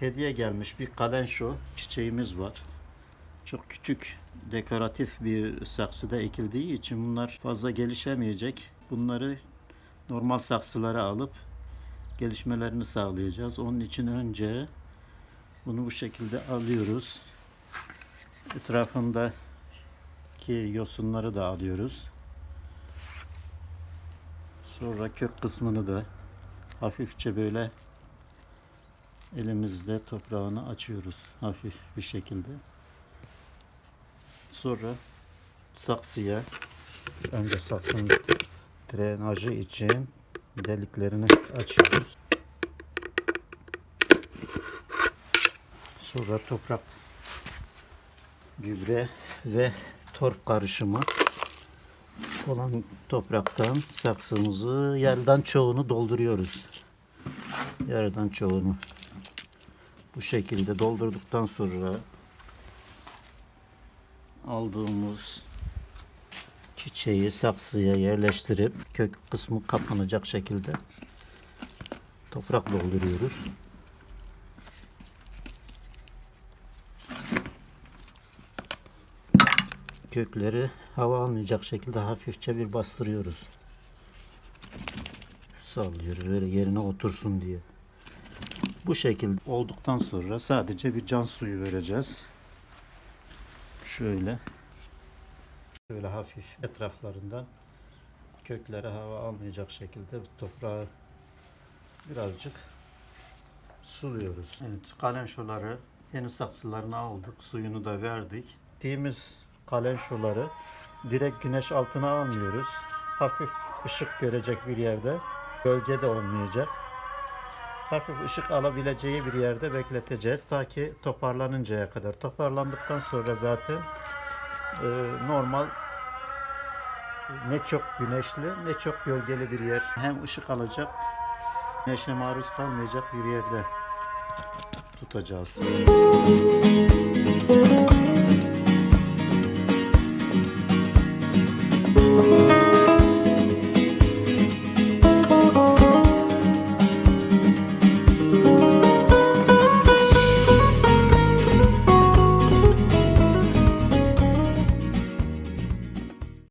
hediye gelmiş bir kalenşo çiçeğimiz var. Çok küçük dekoratif bir saksıda ekildiği için bunlar fazla gelişemeyecek. Bunları normal saksılara alıp gelişmelerini sağlayacağız. Onun için önce bunu bu şekilde alıyoruz. Etrafındaki yosunları da alıyoruz. Sonra kök kısmını da hafifçe böyle elimizle toprağını açıyoruz hafif bir şekilde. Sonra saksıya önce saksının drenajı için deliklerini açıyoruz. Sonra toprak gübre ve torf karışımı olan topraktan saksımızı yarıdan çoğunu dolduruyoruz. Yarıdan çoğunu. Bu şekilde doldurduktan sonra aldığımız çiçeği saksıya yerleştirip kök kısmı kapanacak şekilde toprak dolduruyoruz. Kökleri hava almayacak şekilde hafifçe bir bastırıyoruz. Sallıyoruz böyle yerine otursun diye. Bu şekilde olduktan sonra sadece bir can suyu vereceğiz. Şöyle. Şöyle hafif etraflarından köklere hava almayacak şekilde toprağı birazcık suluyoruz. Evet, kalenşoları yeni saksılarını aldık. Suyunu da verdik. Diktiğimiz kalenşoları direkt güneş altına almıyoruz. Hafif ışık görecek bir yerde. Gölge de olmayacak. Hafif ışık alabileceği bir yerde bekleteceğiz. Ta ki toparlanıncaya kadar. Toparlandıktan sonra zaten e, normal ne çok güneşli ne çok gölgeli bir yer. Hem ışık alacak, güneşe maruz kalmayacak bir yerde tutacağız.